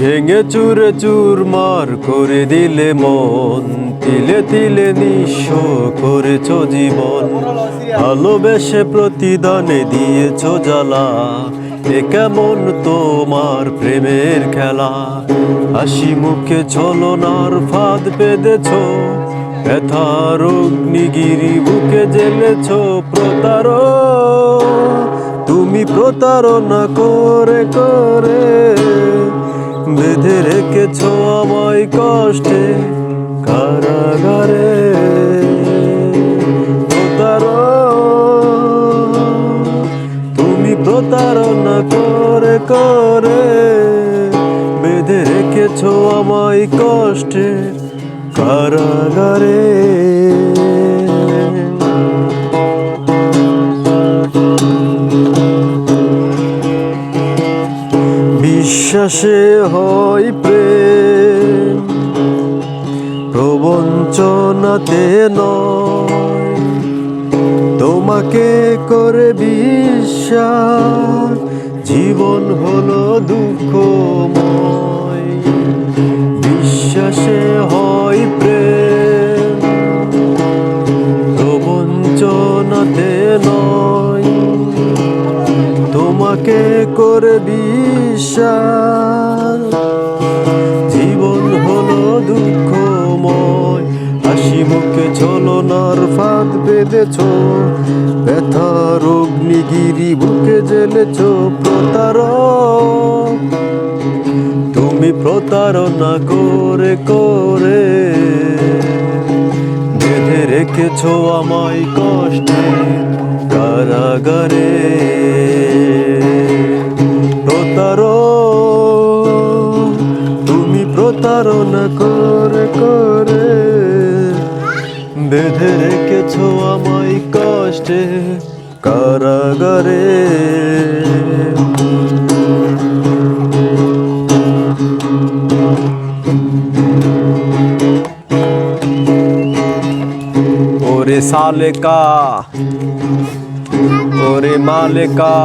ভেঙে চুরে চুরমার করে দিলে মন, তিলে তিলে নিঃস্ব করেছ জীবন। ভালোবেসে প্রতিদানে দিয়েছ জ্বালা, এ কেমন তোমার প্রেমের খেলা? হাসি মুখে ছলনার ফাঁদ বেঁধেছ ব্যথার অগ্নিগিরি বুকে জেলেছ প্রতার তুমি প্রতারণা করে করে রেখেছ আমায় কষ্টে কারাগারে। তুমি প্রতারণা করে করে বেঁধে রেখেছ আমায় কষ্টে কারাগারে। বিশ্বাসে হয় প্রেম। প্রবঞ্চনাতে নয়। তোমাকে করে বিশ্বাস, জীবন হলো দুঃখময়। বিশ্বাসে হয় প্রেম। প্রবঞ্চনাতে নয়। তোমাকে করে বিশ্বাস জীবন হলো দুঃখময়, হাসি মুখে ছলনার ফাঁদ বেঁধেছ। ব্যথার অগ্নিগিরি বুকে জেলেছ প্রতার তুমি প্রতারণা করে করে বেঁধে রেখেছ আমায় কষ্টে কারাগারে। প্রতারণা করে করে। বেঁধে রেখেছো আমায় কষ্টে কারাগারে। ওরে সালেকা ওরে মালেকা।